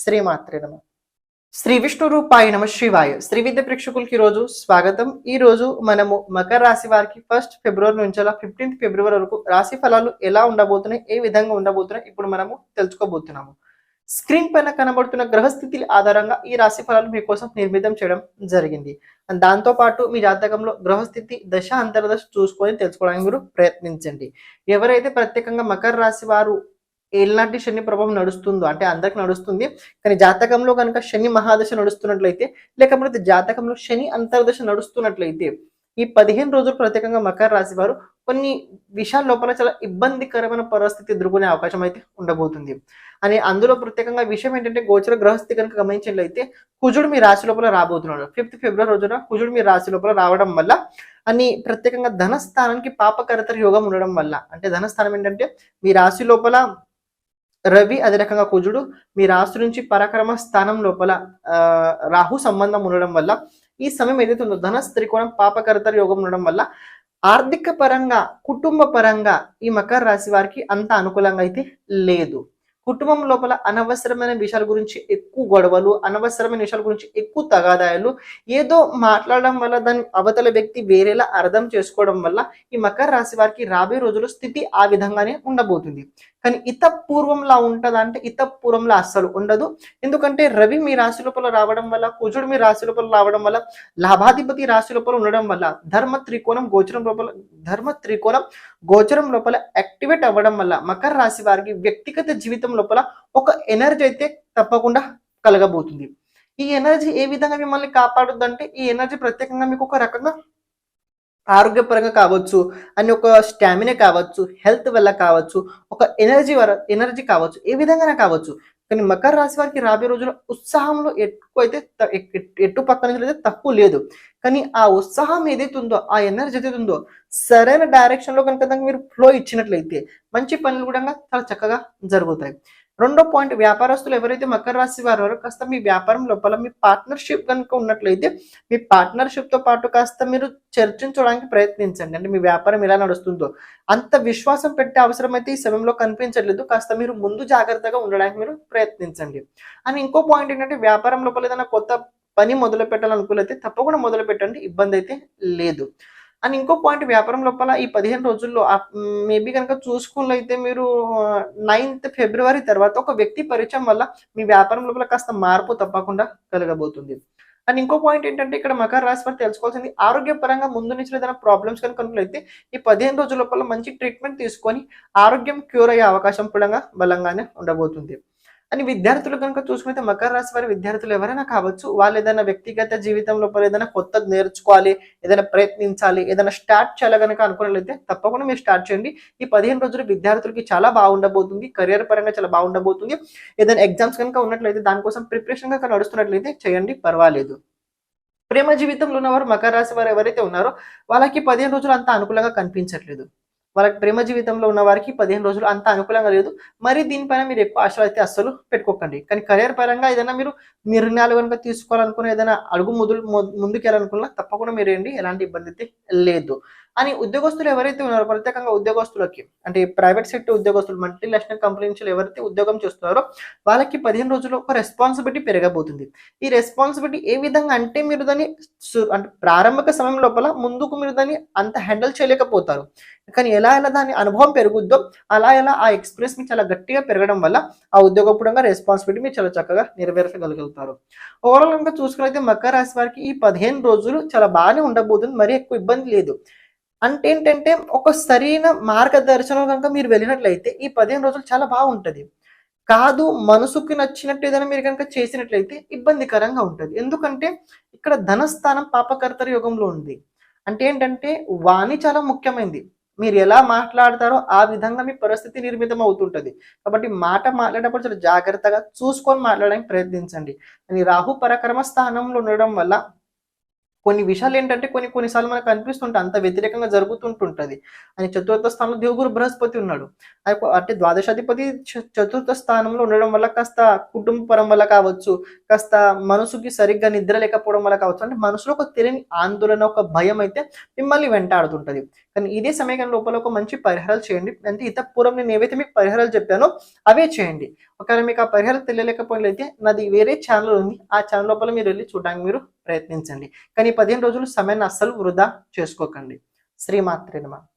శ్రీమాత్రే నమ. శ్రీ విష్ణు రూపాయ నమ శివాయ. శ్రీ విద్య ప్రేక్షకులకి రోజు స్వాగతం. ఈ రోజు మనము మకర రాశి వారికి ఫస్ట్ ఫిబ్రవరి నుంచి అలా ఫిఫ్టీన్త్ ఫిబ్రవరి వరకు రాశి ఫలాలు ఎలా ఉండబోతున్నాయి ఏ విధంగా ఉండబోతున్నాయి ఇప్పుడు మనము తెలుసుకోబోతున్నాము. స్క్రీన్ పైన కనబడుతున్న గ్రహస్థితి ఆధారంగా ఈ రాశి ఫలాలు మీకోసం నిర్మితం చేయడం జరిగింది. అండ్ దాంతో పాటు మీ జాతకంలో గ్రహస్థితి దశ అంతర్దశ చూసుకొని తెలుసుకోవడానికి మీరు ప్రయత్నించండి. ఎవరైతే ప్రత్యేకంగా మకర రాశి వారు ఎలాంటి శని ప్రభావం నడుస్తుందో అంటే అందరికి నడుస్తుంది కానీ జాతకంలో కనుక శని మహాదశ నడుస్తున్నట్లయితే లేకపోతే జాతకంలో శని అంతర్దశ నడుస్తున్నట్లయితే ఈ పదిహేను రోజులు ప్రత్యేకంగా మకర రాశి వారు కొన్ని విషయాల లోపల చాలా ఇబ్బందికరమైన పరిస్థితి ఎదుర్కొనే అవకాశం అయితే ఉండబోతుంది. అని అందులో ప్రత్యేకంగా విషయం ఏంటంటే గోచర గ్రహస్థితి కనుక గమనించినట్లయితే కుజుడు మీ రాశి లోపల రాబోతున్నాడు. ఫిఫ్త్ ఫిబ్రవరి రోజున కుజుడు మీ రాశి లోపల రావడం వల్ల అని ప్రత్యేకంగా ధనస్థానానికి పాపకరతర యోగం ఉండడం వల్ల అంటే ధనస్థానం ఏంటంటే మీ రాశి లోపల రవి అదే రకంగా కుజుడు మీ రాశి నుంచి పరాక్రమ స్థానం లోపల రాహు సంబంధం ఉండడం వల్ల ఈ సమయం ఏదైతే ఉందో ధన త్రికోణం పాపకర్తర యోగం ఉండడం వల్ల ఆర్థిక పరంగా కుటుంబ పరంగా ఈ మకర రాశి వారికి అంత అనుకూలంగా అయితే లేదు. కుటుంబం లోపల అనవసరమైన విషయాల గురించి ఎక్కువ గొడవలు అనవసరమైన విషయాల గురించి ఎక్కువ తగాదాయాలు ఏదో మాట్లాడడం వల్ల దాని అవతల వ్యక్తి వేరేలా అర్థం చేసుకోవడం వల్ల ఈ మకర రాశి వారికి రాబోయే రోజుల్లో స్థితి ఆ విధంగానే ఉండబోతుంది. కానీ ఇత పూర్వంలా ఉంటుందా అంటే ఇత పూర్వంలో అస్సలు ఉండదు. ఎందుకంటే రవి మీ రాశి లోపల రావడం వల్ల కుజుడు మీ రాశి లోపల రావడం వల్ల లాభాధిపతి రాశి లోపల ఉండడం వల్ల ధర్మ త్రికోణం గోచరం లోపల ధర్మ త్రికోణం గోచరం లోపల యాక్టివేట్ అవ్వడం వల్ల మకర రాశి వారికి వ్యక్తిగత జీవితం లోపల ఒక ఎనర్జీ అయితే తప్పకుండా కలగబోతుంది. ఈ ఎనర్జీ ఏ విధంగా మిమ్మల్ని కాపాడుద్దంటే ఈ ఎనర్జీ ప్రత్యేకంగా మీకు ఒక రకంగా ఆరోగ్యపరంగా కావచ్చు అని ఒక స్టామినా కావచ్చు హెల్త్ వల్ల కావచ్చు ఒక ఎనర్జీ వర ఎనర్జీ కావచ్చు ఏ విధంగా కావచ్చు. కానీ మకర రాశి వారికి రాబోయే రోజుల్లో ఉత్సాహంలో ఎక్కువ అయితే ఎటు పక్క నుంచి అయితే తప్పు లేదు. కానీ ఆ ఉత్సాహం ఏదైతే ఉందో ఆ ఎనర్జీ ఏదైతే ఉందో సరైన డైరెక్షన్లో కనుక మీరు ఫ్లో ఇచ్చినట్లయితే మంచి పనులు కూడా చాలా చక్కగా జరుగుతాయి. రెండో పాయింట్ వ్యాపారస్తులు ఎవరైతే మకర రాశి వారు కాస్త మీ వ్యాపారం లోపల మీ పార్ట్నర్షిప్ కనుక ఉన్నట్లయితే మీ పార్ట్నర్షిప్తో పాటు కాస్త మీరు చర్చించడానికి ప్రయత్నించండి. అంటే మీ వ్యాపారం ఎలా నడుస్తుందో. అంత విశ్వాసం పెట్టే అవసరం అయితే ఈ సమయంలో కనిపించట్లేదు. కాస్త మీరు ముందు జాగ్రత్తగా ఉండడానికి మీరు ప్రయత్నించండి. అని ఇంకో పాయింట్ ఏంటంటే వ్యాపారం లోపల ఏదైనా కొత్త పని మొదలు పెట్టాలనుకున్నైతే తప్పకుండా మొదలు పెట్టండి ఇబ్బంది అయితే లేదు. అండ్ ఇంకో పాయింట్ వ్యాపారం లోపల ఈ పదిహేను రోజుల్లో మేబీ కనుక చూసుకున్నట్లయితే మీరు నైన్త్ ఫిబ్రవరి తర్వాత ఒక వ్యక్తి పరిచయం వల్ల మీ వ్యాపారం లోపల కాస్త మార్పు తప్పకుండా కలగబోతుంది. అండ్ ఇంకో పాయింట్ ఏంటంటే ఇక్కడ మకర రాశి వారు తెలుసుకోవాల్సింది ఆరోగ్యపరంగా ముందు నుంచి ఏదైనా ప్రాబ్లమ్స్ కనుక ఉన్నట్లయితే ఈ పదిహేను రోజుల లోపల మంచి ట్రీట్మెంట్ తీసుకొని ఆరోగ్యం క్యూర్ అయ్యే అవకాశం కూడా బలంగానే ఉండబోతుంది. అని విద్యార్థులు కనుక చూసుకుంటే మకర రాశి వారి విద్యార్థులు ఎవరైనా కావచ్చు వాళ్ళు ఏదైనా వ్యక్తిగత జీవితం లోపల ఏదైనా కొత్తది నేర్చుకోవాలి ఏదైనా ప్రయత్నించాలి ఏదైనా స్టార్ట్ చేయాలి కనుక అనుకున్నట్లయితే తప్పకుండా మీరు స్టార్ట్ చేయండి. ఈ పదిహేను రోజులు విద్యార్థులకి చాలా బాగుండబోతుంది కెరియర్ పరంగా చాలా బాగుండబోతుంది. ఏదైనా ఎగ్జామ్స్ కనుక ఉన్నట్లయితే దానికోసం ప్రిపరేషన్ కనుక నడుస్తున్నట్లయితే చేయండి పర్వాలేదు. ప్రేమ జీవితంలో ఉన్నవారు మకర రాశి వారు ఎవరైతే ఉన్నారో వాళ్ళకి పదిహేను రోజులు అంత అనుకూలంగా కనిపించట్లేదు. వాళ్ళకి ప్రేమ జీవితంలో ఉన్న వారికి పదిహేను రోజులు అంత అనుకూలంగా లేదు. మరి దీనిపైన మీరు ఎక్కువ ఆశలు అయితే అస్సలు పెట్టుకోకండి. కానీ కెరియర్ పరంగా ఏదైనా మీరు నిర్ణయాలు కనుక తీసుకోవాలనుకున్న ఏదైనా అడుగు ముదులు ముందుకెళ్ళాలనుకున్నా తప్పకుండా మీరు ఏంటి ఎలాంటి ఇబ్బంది అయితే లేదు. అని ఉద్యోగస్తులు ఎవరైతే ఉన్నారో ప్రత్యేకంగా ఉద్యోగస్తులకి అంటే ప్రైవేట్ సెక్టర్ ఉద్యోగస్తులు మల్టీ నేషనల్ కంపెనీ నుంచి ఎవరైతే ఉద్యోగం చేస్తున్నారో వాళ్ళకి పదిహేను రోజుల్లో ఒక రెస్పాన్సిబిలిటీ పెరగబోతుంది. ఈ రెస్పాన్సిబిలిటీ ఏ విధంగా అంటే మీరు దాన్ని సు- అంటే ప్రారంభక సమయం లోపల ముందుకు మీరు దాన్ని అంత హ్యాండిల్ చేయలేకపోతారు. కానీ ఎలా ఎలా దాని అనుభవం పెరుగుద్దో అలా ఎలా ఆ ఎక్స్ప్రెస్ మీకు చాలా గట్టిగా పెరగడం వల్ల ఆ ఉద్యోగపూడంగా రెస్పాన్సిబిలిటీ మీరు చాలా చక్కగా నెరవేర్చగలుగుతారు. ఓవరాల్ కనుక చూసుకున్నైతే మకర రాశి వారికి ఈ పదిహేను రోజులు చాలా బాగానే ఉండబోతుంది. మరి ఎక్కువ ఇబ్బంది లేదు. అంటే ఏంటంటే ఒక సరైన మార్గదర్శనం కనుక మీరు వెళ్ళినట్లయితే ఈ పదిహేను రోజులు చాలా బాగుంటుంది. కాదు మనసుకి నచ్చినట్టు ఏదైనా మీరు కనుక చేసినట్లయితే ఇబ్బందికరంగా ఉంటుంది. ఎందుకంటే ఇక్కడ ధనస్థానం పాపకర్తర యుగంలో ఉంది. అంటే ఏంటంటే వాణి చాలా ముఖ్యమైనది మీరు ఎలా మాట్లాడతారో ఆ విధంగా మీ పరిస్థితి నిర్మితం అవుతుంటుంది. కాబట్టి మాట మాట్లాడేటప్పుడు చాలా జాగ్రత్తగా చూసుకొని మాట్లాడడానికి ప్రయత్నించండి. అని రాహు పరక్రమ స్థానంలో ఉండడం వల్ల కొన్ని విషయాలు ఏంటంటే కొన్ని కొన్నిసార్లు మనకు అనిపిస్తుంటాయి అంత వ్యతిరేకంగా జరుగుతుంటుంటది. అని చతుర్థ స్థానంలో దేవుగురు బృహస్పతి ఉన్నాడు. అంటే ద్వాదశాధిపతి చతుర్థ స్థానంలో ఉండడం వల్ల కాస్త కుటుంబ పరం వల్ల కావచ్చు కాస్త మనసుకి సరిగ్గా నిద్ర లేకపోవడం వల్ల కావచ్చు. అంటే మనసులో ఒక తెలియని ఆందోళన ఒక భయం అయితే మిమ్మల్ని వెంటాడుతుంటది. కానీ ఇదే సమయం లోపల ఒక మంచి పరిహారాలు చేయండి. అంటే ఇత పూర్వం నేను ఏవైతే మీకు పరిహారాలు చెప్పానో అవే చేయండి. ఒకవేళ మీకు ఆ పరిహారం తెలియలేకపోయినట్లయితే నాది వేరే ఛానల్ ఉంది. ఆ ఛానల్ లోపల మీరు వెళ్ళి చూడడానికి మీరు ప్రయత్నించండి. కానీ పదిహేను రోజులు సమయాన్ని అస్సలు వృధా చేసుకోకండి. శ్రీమాత్రే నమః.